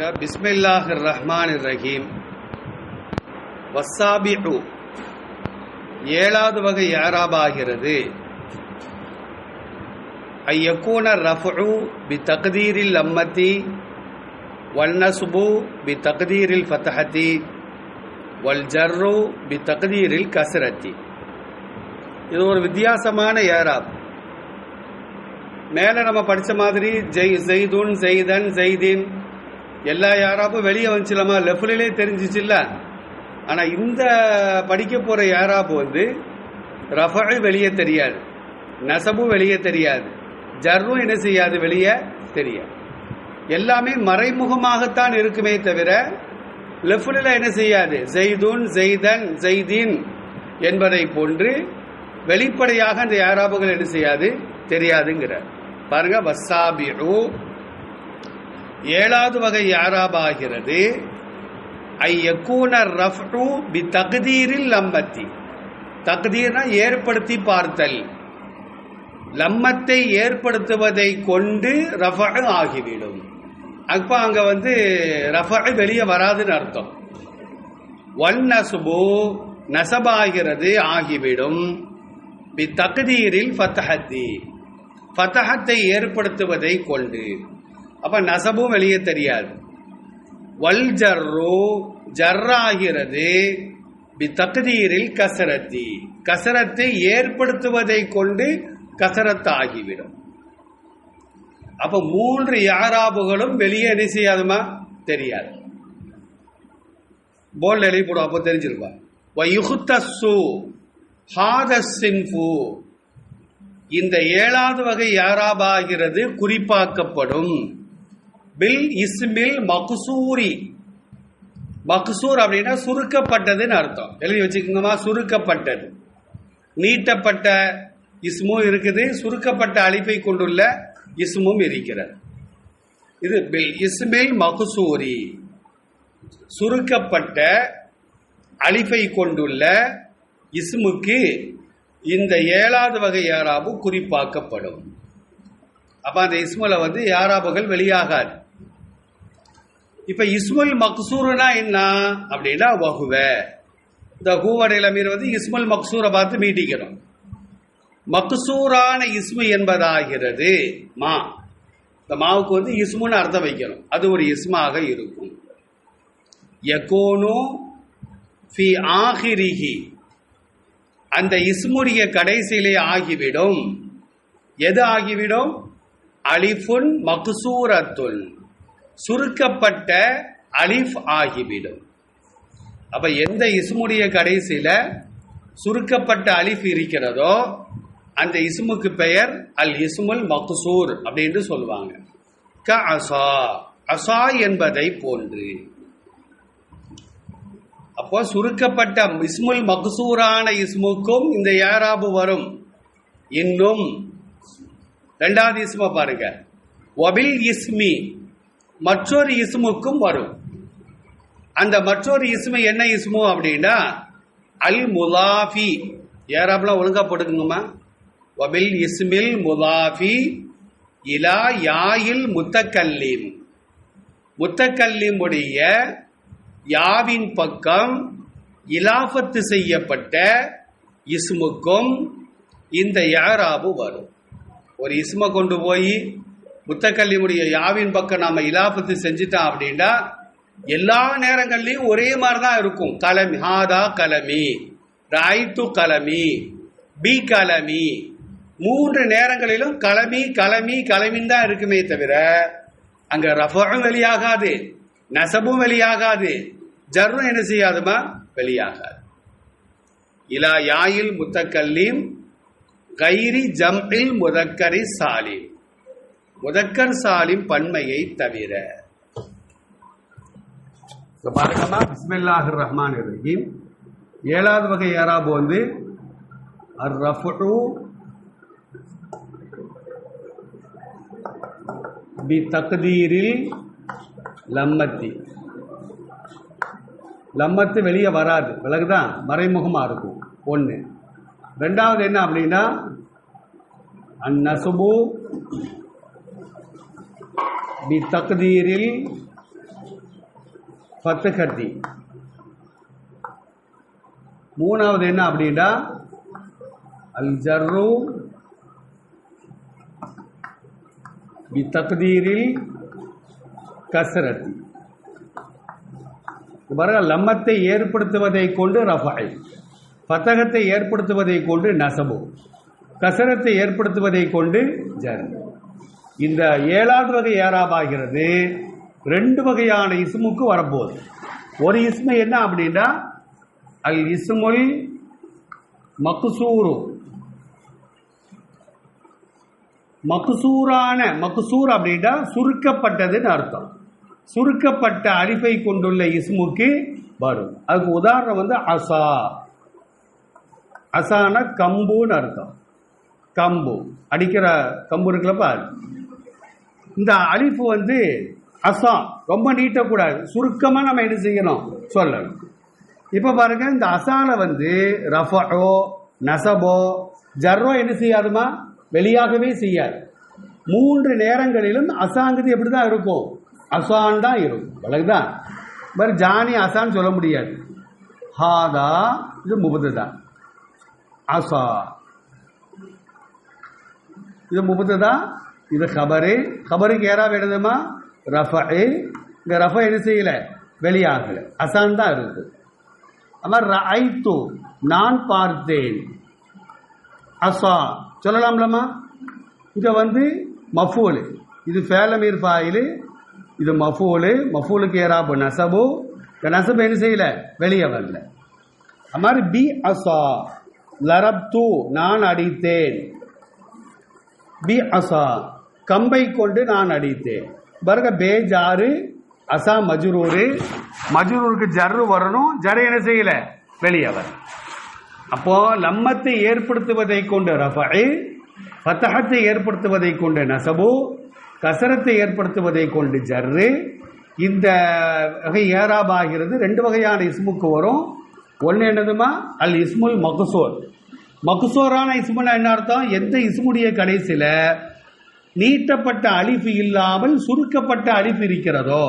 பாருங்க பிஸ்மில்லாஹ் ரஹ்மான் ரஹீம். வசாபிஉ ஏழாவது வகை யாராபாகிறது ஐயக்கூன ரஃபு பி தக்தீரில் அம்மத்தி வல்நசுபு பி தக்தீரில் ஃபத்தஹத்தி வல் ஜர்ரு பி தக்தீரில் கசரத்தி இது ஒரு வித்தியாசமான ஏராப் மேலே நம்ம படித்த மாதிரி ஜெய் ஜெய்துன் ஜெய்தன் ஜெய்தின் எல்லா யாராப்பும் வெளியே வந்துச்சுலாமா லெஃப்ட்லே தெரிஞ்சிச்சுல்ல. ஆனால் இந்த படிக்க போகிற யாராப்பு வந்து ரஃபு வெளியே தெரியாது. நசபும் வெளியே தெரியாது. ஜர்வும் என்ன செய்யாது வெளியே? தெரியாது. எல்லாமே மறைமுகமாகத்தான் இருக்குமே தவிர லெஃப்டில் என்ன செய்யாது? ஜெய்துன் ஜெய்தன் ஜெய்தீன் என்பதை போன்று வெளிப்படையாக அந்த யாராபுகள் என்ன செய்யாது? தெரியாதுங்கிறார் பாருங்க வசாபிரு ஏழாவது வகை யாராபாகிறது? ஐயக்கூன ரஃப்டு பி தகுதீரில் லம்மத்தி. தகுதீர்னா ஏற்படுத்தி பார்த்தல். லம்மத்தை ஏற்படுத்துவதை கொண்டு ரஃப ஆகிவிடும். அப்போ அங்கே வந்து ரஃப வெளியே வராதுன்னு அர்த்தம். ஒன் நசுபு நசபாகிறது ஆகிவிடும். பி தகுதீரில் ஃபத்தஹத்தி. ஃபத்தஹத்தை ஏற்படுத்துவதை கொண்டு. அப்போ நசபும் வெளியே தெரியாது. வல் ஜர்ரு ஜர்ராகிறது பி தகுதீரில் கசரத்தி. கசரத்தை ஏற்படுத்துவதை கொண்டு கசரத்தாகிவிடும். அப்ப மூன்று யாராபுகளும் வெளியே என்ன செய்யாதுமா? தெரியாது. போல் எழுதி போடும் அப்போ தெரிஞ்சிருப்பா வயுகுத்தசு ஹாதசின்ஃபு இந்த ஏழாவது வகை யாராபாகிறது குறிப்பாக்கப்படும். பில் இஸ்மில் மக்சூரி மக்சூர் அப்படின்னா சுருக்கப்பட்டதுன்னு அர்த்தம். எழுதி வச்சுக்கோங்கம்மா சுருக்கப்பட்டது. நீட்டப்பட்ட இஸ்மும் இருக்குது சுருக்கப்பட்ட அழிப்பை கொண்டுள்ள இஸ்மும் இருக்கிறது. இது பில் இஸ்மில் மகுசூரி சுருக்கப்பட்ட அழிப்பை கொண்டுள்ள இஸ்முக்கு இந்த ஏழாவது வகை யாராபு குறிப்பாக்கப்படும். அப்போ அந்த இஸ்முல வந்து யாராபுகள் வெளியாகாது. இப்ப இஸ்முல் மக்சூர்னா என்ன? அப்படின்னா வகுவ இந்த ஹூவடையில மீர் வந்து இஸ்முல் மக்சூரை பார்த்து மீட்டிக்கிறோம் மக்சூரான இஸ்மு என்பதாகிறது. மா. இந்த மாவுக்கு வந்து இஸ்முன்னு அர்த்தம் வைக்கணும். அது ஒரு இஸ்மாக இருக்கும். யகோனு ஃபி ஆஹிரிஹி அந்த இஸ்முடைய கடைசியிலே ஆகிவிடும். எது ஆகிவிடும்? அலிஃபுன் மக்சூரத்துன் சுருக்கப்பட்ட அலிஃப் ஆகிவிடும். அப்ப எந்த இஸ்முடைய கடைசியில சுருக்கப்பட்ட அலிஃப் இருக்கிறதோ அந்த இஸ்முக்கு பெயர் அல் இஸ்முல் மக்சூர் அப்படின்னு சொல்லுவாங்க. க அசா அசா என்பதை போன்று. அப்போ சுருக்கப்பட்ட இஸ்முல் மக்சூரான இஸ்முக்கும் இந்த யாராபு வரும். இன்னும் ரெண்டாவது இஸ்ம பாருங்க. ஒபில் இஸ்மி மற்றொரு இசுமுக்கும் வரும். அந்த மற்றொரு இசுமை என்ன இசுமு அப்படின்னா அல் முலாஃபி ஏறாப்லாம் ஒழுங்கா போட்டுக்குங்கம்மா. வபில் இஸ்மில் முலாஃபி இலா யாயில் முத்தக்கல்லீம். முத்தக்கல்லீமுடைய யாவின் பக்கம் இலாஃபத்து செய்யப்பட்ட இஸ்முக்கும் இந்த யாராபு வரும். ஒரு இஸ்மை கொண்டு போய் முத்தக்கல்லியுடைய யாவின் பக்கம் நாம இலாபத்து செஞ்சிட்டோம் அப்படின்னா எல்லா நேரங்கள்லையும் ஒரே மாதிரி தான் இருக்கும். கலமி ஹாதா கலமி ராய்த்து கலமி பி கலமி. மூன்று நேரங்களிலும் கலமி கலமி கலமின் தான் இருக்குமே தவிர அங்க ரஃபும் வெளியாகாது நசபும் வெளியாகாது ஜர்ரும் என்ன செய்யாதுமா? வெளியாகாது. இலா யாயில் முத்தக்கல்லீம் கைரி ஜம்பில் முதக்கரி சாலிம். முதக்கர் சாலிம் பன்மையை தவிர. இப்ப பாருங்கம்மா பிஸ்மில்லாஹிர் ரஹ்மான் ரஹீம். ஏழாவது வகை யாராபு வந்து அர் ரஃபு பி தக்தீரில் லம்மத்தி. லம்மத்து வெளியே வராது விலகுதான் மறைமுகமாக இருக்கும். ஒன்று ரெண்டாவது என்ன அப்படின்னா அந்நசுபு பி தக்தீரில் ஃபத்துஹத்தி மூணாவது என்ன அப்படின்னா அல் ஜர்ரு பி தக்தீரில் கசரத்தி பாருங்க லம்மத்தை ஏற்படுத்துவதை கொண்டு ரஃபாய் பத்தகத்தை ஏற்படுத்துவதை கொண்டு நசபு. கசரத்தை ஏற்படுத்துவதை கொண்டு ஜர். இந்த ஏழாவது வகை ஏறாபாகிறது. ரெண்டு வகையான இசுமுக்கு வரப்போகுது. ஒரு இஸ்மு என்ன அப்படின்னா அல் இஸ்முல் மக்சூரு. மக்சூரான மக்சூர் அப்படின்னா சுருக்கப்பட்டதுன்னு அர்த்தம். சுருக்கப்பட்ட அரிப்பை கொண்டுள்ள இஸ்முக்கு வரும். அதுக்கு உதாரணம் வந்து அசா. அசான கம்புன்னு அர்த்தம். கம்பு. அடிக்கிற கம்பு இருக்குல்லப்பா இந்த அலிஃபு வந்து அசா ரொம்ப நீட்டக்கூடாது. சுருக்கமாக நம்ம என்ன செய்யணும்? சொல்லணும். இப்போ பாருங்க இந்த அசால வந்து ரஃபோ நசபோ ஜர்ரோ என்ன செய்யாதுமா? வெளியாகவே செய்யாது. மூன்று நேரங்களிலும் அசாங்கிறது எப்படி தான் இருக்கும்? அசான் தான் இருக்கும். அழகுதான் மாதிரி ஜானி அசான்னு சொல்ல முடியாது. ஹாதா இது முபது தான். அசா. இது முபத்ததா இது கபரு. கபருக்கு ஏறாவ எழுதுமா? ரஃப இந்த ரஃப என்ன செய்யலை? வெளியாகல. அசான் தான் இருக்கு அவர் ஐத்து நான் பார்த்தேன். அசா. சொல்லலாம்லம்மா? இங்க வந்து மஃபூல். இது ஃபேலமீர் ஃபாயிலு. இது மஃபூலு. மஃபூலுக்கு ஏறாபு நசபு. இந்த நசபு என்ன செய்யலை? வெளியே வரல. அது மாதிரி பி அசா. லரப்து. நான் அடித்தேன். பி அசா. கம்பை கொண்டு நான் அடித்தேன். பாருங்க பேஜாறு அசா மஜ்ரூரு. மஜுரூருக்கு ஜர்ரு வரணும் ஜர் என்ன செய்யல? வெளியே அப்போ லம்மத்தை ஏற்படுத்துவதை கொண்டு ரஃபை பத்தகத்தை ஏற்படுத்துவதை கொண்டு நசபு கசரத்தை ஏற்படுத்துவதை கொண்டு ஜர்ரு. இந்த வகை ஏராபாகிறது ரெண்டு வகையான இஸ்முக்கு வரும். ஒன்று என்னதுமா? அல் இஸ்முல் மகுசோர். மகுசோரான இஸ்முனா என்ன அர்த்தம்? எந்த இஸ்முடைய கடைசியில் நீட்டப்பட்ட அழிப்பு இல்லாமல் சுருக்கப்பட்ட அழிப்பு இருக்கிறதோ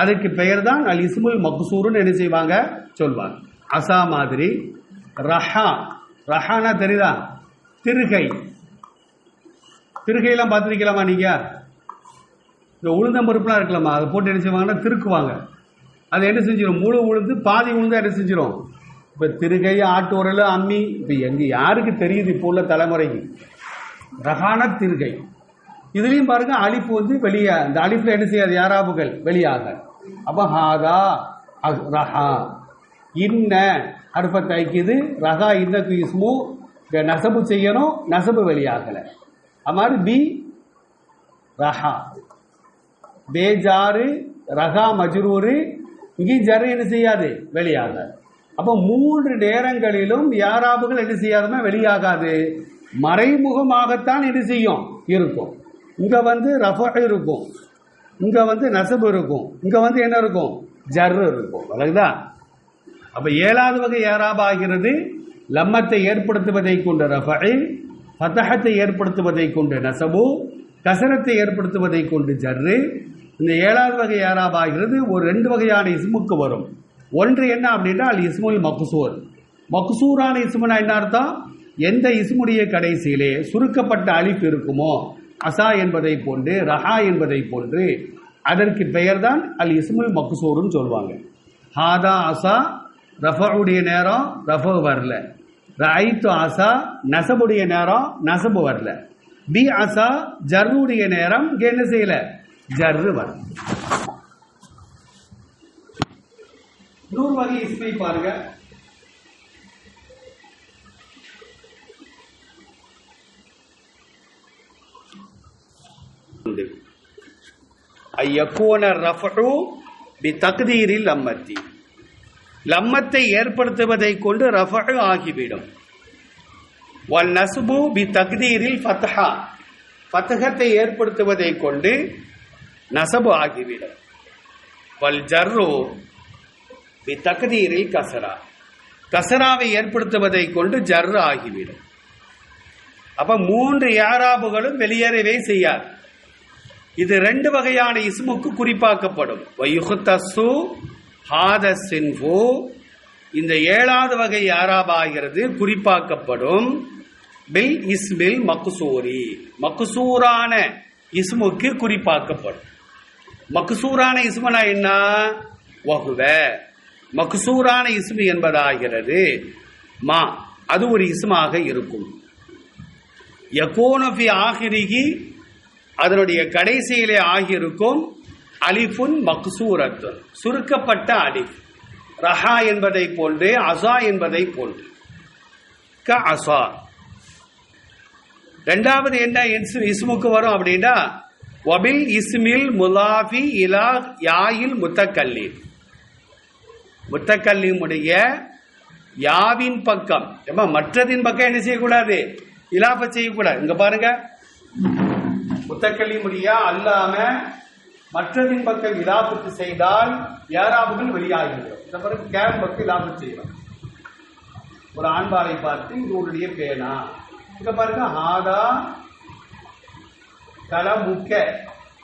அதுக்கு பெயர் தான் அல் இஸ்முல் மக்சூருன்னு என்ன செய்வாங்க? சொல்வாங்க. அசா மாதிரி ரஹா. ரஹானா தெரியுதா? திருகை. திருகையெல்லாம் பார்த்துருக்கலாமா நீங்கள் இந்த உளுந்தம்பருப்புலாம் இருக்கலாமா அதை போட்டு என்ன செய்வாங்கன்னா திருக்குவாங்க. அது என்ன செஞ்சிடும் முழு உளுந்து பாதி உளுந்து என்ன செஞ்சிடும் இப்போ திருகை ஆட்டு அம்மி இப்போ எங்கே யாருக்கு தெரியுது இப்போ உள்ள தலைமுறைக்கு? ரகான திருகை. இதுலேயும் பாருங்க அழிப்பு வந்து வெளியே இந்த அழிப்பில் என்ன செய்யாது? யாராபுகள் வெளியாக. அப்போ ஹாதா ரஹா இன்ன அடுப்பை தைக்குது ரஹா இன்னக்கு இஸ்மு. நசபு செய்யணும் நசபு வெளியாகலை. அது மாதிரி பி ரஹா. பேஜாரு ரகா மஜ்ரூரு. இங்கேயும் ஜரு என்ன செய்யாது? வெளியாகாது அப்போ மூன்று நேரங்களிலும் யாராபுகள் என்ன செய்யாதுன்னா வெளியாகாது. மறைமுகமாகத்தான் என்ன செய்யும்? இருக்கும். இங்கே வந்து ரஃப இருக்கும். இங்கே வந்து நசபு இருக்கும். இங்கே வந்து என்ன இருக்கும்? ஜர்ரு இருக்கும். அழகுதா? அப்போ ஏழாவது வகை ஏராப ஆகிறது லம்மத்தை ஏற்படுத்துவதை கொண்ட ரஃபை ஃபதஹத்தை ஏற்படுத்துவதை கொண்டு நசபு கசரத்தை ஏற்படுத்துவதை கொண்டு ஜர்ரு. இந்த ஏழாவது வகை ஏராப ஆகிறது ஒரு ரெண்டு வகையான இஸ்முக்கு வரும். ஒன்று என்ன அப்படின்னா அல் இஸ்முல் மக்சூர். மக்சூரான இஸ்முனா என்ன அர்த்தம்? எந்த இஸ்முடைய கடைசியிலே சுருக்கப்பட்ட அழிப்பு இருக்குமோ அசா என்பதை போன்று ரஹா என்பதை போன்று அதற்கு பெயர்தான் அல் இஸ்முல் மக்சூர்னு சொல்லுவாங்க ஹாதா அசா ரஃபுடைய நேரம் ரஃப வரல. ரைத்து அசா நசபுடைய நேரம் நசபு வரல. பி அசா ஜர்ருடைய நேரம் என்ன செய்யல? ஜர்ரு வரல. நூறு வகை இஸ்மை பாருங்க. ஐயக்கூன ரஃபு பி தக்தீரில் லம்மத்தி லம்மத்தை ஏற்படுத்துவதை கொண்டு ரஃபு ஆகிவிடும் வல் நசுபு பி தக்தீரில் ஃபத்ஹா ஃபத்ஹத்தை ஏற்படுத்துவதை கொண்டு நசபு ஆகிவிடும் வல் ஜர்ரு பி தக்தீரில் கசரா கசராவை ஏற்படுத்துவதை கொண்டு ஜர்ரு ஆகிவிடும். அப்ப மூன்று யாராபுகளும் வெளியேறவே செய்யாது. இது ரெண்டு வகையான இஸ்முக்கு குறிப்பாக்கப்படும். வயுகுத்தசு ஹாத சின்ஃபு இந்த ஏழாவது வகை யாராபாகிறது? குறிப்பாக்கப்படும். பில் இஸ்மில் மக்குசூரி மக்குசூரான இஸ்முக்கு குறிப்பாக்கப்படும். மக்குசூரான இஸ்மனா என்ன? வகுவ மக்குசூரான இஸ்மு என்பதாகிறது. மா அது ஒரு இஸ்மாக இருக்கும். யகோனஃபி ஆகிரிகி அதனுடைய கடைசியிலே ஆகியிருக்கும் அலிஃபுன் மக்சூரத்துன் சுருக்கப்பட்ட அலிஃப். ரஹா என்பதை போன்று அசா என்பதை போன்று. க அசா. ரெண்டாவது என்ன இஸ்முக்கு வரும் அப்படின்னா வபில் இஸ்மில் முலாஃபி இலா யாயில் முத்தக்கல்லீம். முத்தக்கல்லீமுடைய யாவின் பக்கம் ஏம்மா மற்றதின் பக்கம் என்ன செய்யக்கூடாது? இலாப செய்யக்கூடாது. இங்க பாருங்க. முத்தக்கல்லீமுடைய அல்லாம மற்றதின் பக்கம் இலாபத்து செய்தால் ஏராபுகள் வெளியாகிவிடும். இந்த பிறகு கேம் பக்கம் இலாபத்து செய்யலாம் ஒரு ஆண்பாலை பார்த்து இது உன்னுடைய பேனா? இங்க பாருங்க ஆதா கல முக்க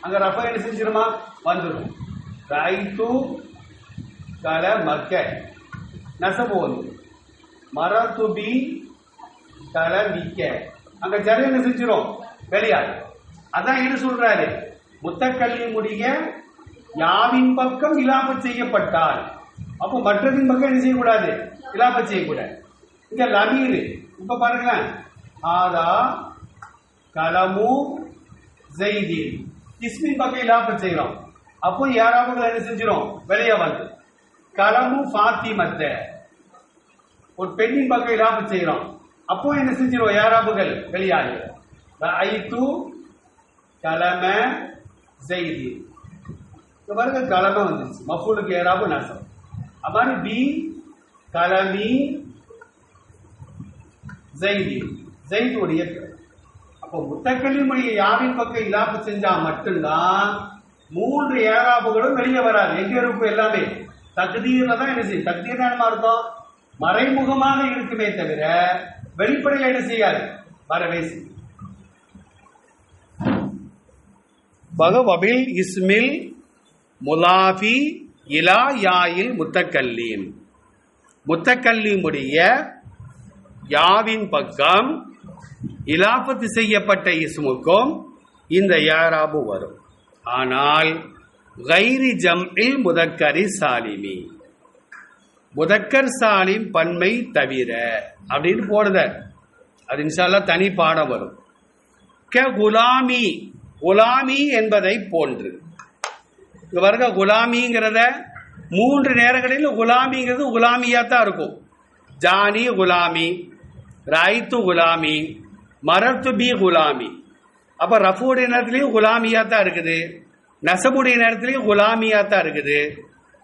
அங்க ரஃபா என்ன செஞ்சிருமா? வந்துடும் ரைத்து கல மக்க நசபு வந்து மரத்துபி கல மிக்க அங்க ஜரி என்ன செஞ்சிரும்? அதான் என்ன சொல்றாரு? முத்தக்கல்லி முடிய யாவின் பக்கம் இலாப செய்யப்பட்டால் அப்போ மற்றதின் பக்கம் என்ன செய்யக்கூடாது? இலாப செய்யக்கூடாது. இங்க லமீர் இப்ப பாருங்களேன். ஆதா கலமு ஜெய்தீன். இஸ்மின் பக்கம் இலாப செய்யறோம். அப்போ யாராவது என்ன செஞ்சிடும் வெளியே வந்து. கலமு ஃபாத்திமத்த. ஒரு பெண்ணின் பக்கம் இலாப செய்யறோம். அப்போ என்ன செஞ்சிடும் யாராபுகள் வெளியாகி ஐத்து கலம செய்தி. இப்போ பாருங்க கலமை வந்துருச்சு. மஃபூலுக்கு ஏறாபு நசம் அது பி கலமி ஜெய்தி ஜெய்துடைய பேர் அப்போ மொழியை யாவின் பக்கம் இலாப்பு செஞ்சா மட்டும்தான் மூன்று ஏராபுகளும் வெளியே வராது. எங்க இருக்கும் எல்லாமே? தகுதீர்ல தான் என்ன செய்யும்? தகுதீர் என்ன அர்த்தம்? மறைமுகமாக இருக்குமே தவிர வெளிப்படையில் என்ன செய்யாது? வரவே செய்யும் பகவபில் இஸ்மில் முலாஃபி இலா யாயில் முத்தக்கல்லீம். முத்தக்கல்லீமுடைய யாவின் பக்கம் இலாபத்து செய்யப்பட்ட இஸ்முக்கும் இந்த யாராபு வரும். ஆனால் கைரி ஜம்இல் முதக்கரி சாலிமி. முதக்கர் சாலிம் பன்மை தவிர அப்படின்னு போடுத அது இன்ஷால்லா தனி பாடம் வரும். க குலாமி குலாமி என்பதை போன்று. இங்க பாருங்க குலாமிங்கிறத மூன்று நேரங்களில் குலாமிங்கிறது குலாமியா தான் இருக்கும். ஜானி குலாமி ராய்த்து குலாமி மரத்து பி குலாமி. அப்ப ரஃபுடைய நேரத்திலையும் குலாமியா தான் இருக்குது. நசபுடைய நேரத்திலையும் குலாமியா தான் இருக்குது.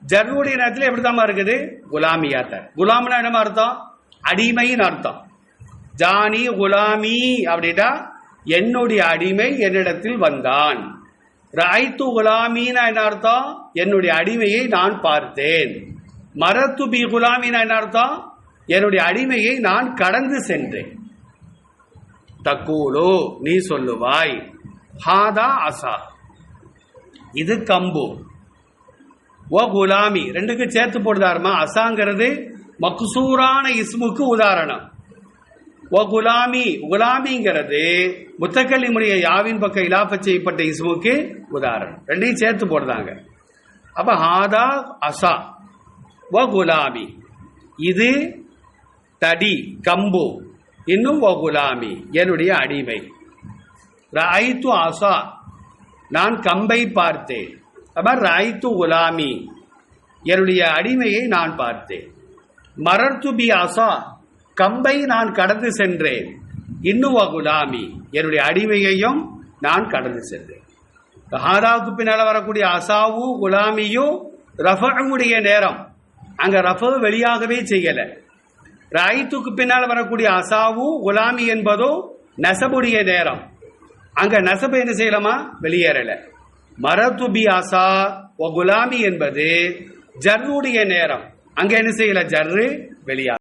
ஜர்ருடைய நேரத்திலையும் எப்படித்தாம்மா இருக்குது? குலாமியா தான் குலாம்னா என்னமா அர்த்தம்? அடிமைன்னு அர்த்தம். ஜானி குலாமி அப்படின்னா என்னுடைய அடிமை என்னிடத்தில் வந்தான். ராய்த்து குலாமீனா என்ன அர்த்தம் என்னுடைய அடிமையை நான் பார்த்தேன். மரத்து பி குலாமீனா என்ன அர்த்தம் என்னுடைய அடிமையை நான் கடந்து சென்றேன். தக்கூலோ நீ சொல்லுவாய் ஹாதா அசா. இது கம்பு. ஓ குலாமி ரெண்டுக்கும் சேர்த்து போடுதாருமா? அசாங்கிறது மக்சூரான இஸ்முக்கு உதாரணம். குலாமி குலாமிங்கிறது முத்தக்கல்லிமுடைய யாவின் பக்கம் இலாப செய்யப்பட்ட இஸ்முக்கு உதாரணம். ரெண்டையும் சேர்த்து போடுறாங்க. அப்ப ஹாதா அசா ஓ குலாமி. இது தடி கம்பு. இன்னும் ஓ குலாமி என்னுடைய அடிமை. ராய்த்து அசா நான் கம்பை பார்த்தேன். அப்ப ராய்த்து குலாமி என்னுடைய அடிமையை நான் பார்த்தேன். மரர்த்து பி அசா கம்பை நான் கடந்து சென்றேன். இன்னும் குலாமி. என்னுடைய அடிமையையும் நான் கடந்து சென்றேன். ஹாதாவுக்கு பின்னால் வரக்கூடிய அசாவு குலாமியும் ரஃபனுடைய நேரம். அங்கே ரஃப வெளியாகவே செய்யலை. ராயித்துக்கு பின்னால் வரக்கூடிய அசாவு குலாமி என்பதும் நெசபுடைய நேரம். அங்கே நசபு என்ன செய்யலாமா? வெளியேறலை. மரத்துபி அசா ஒ குலாமி என்பது ஜர்ருடைய நேரம். அங்கே என்ன செய்யல? ஜர்ரு வெளியாக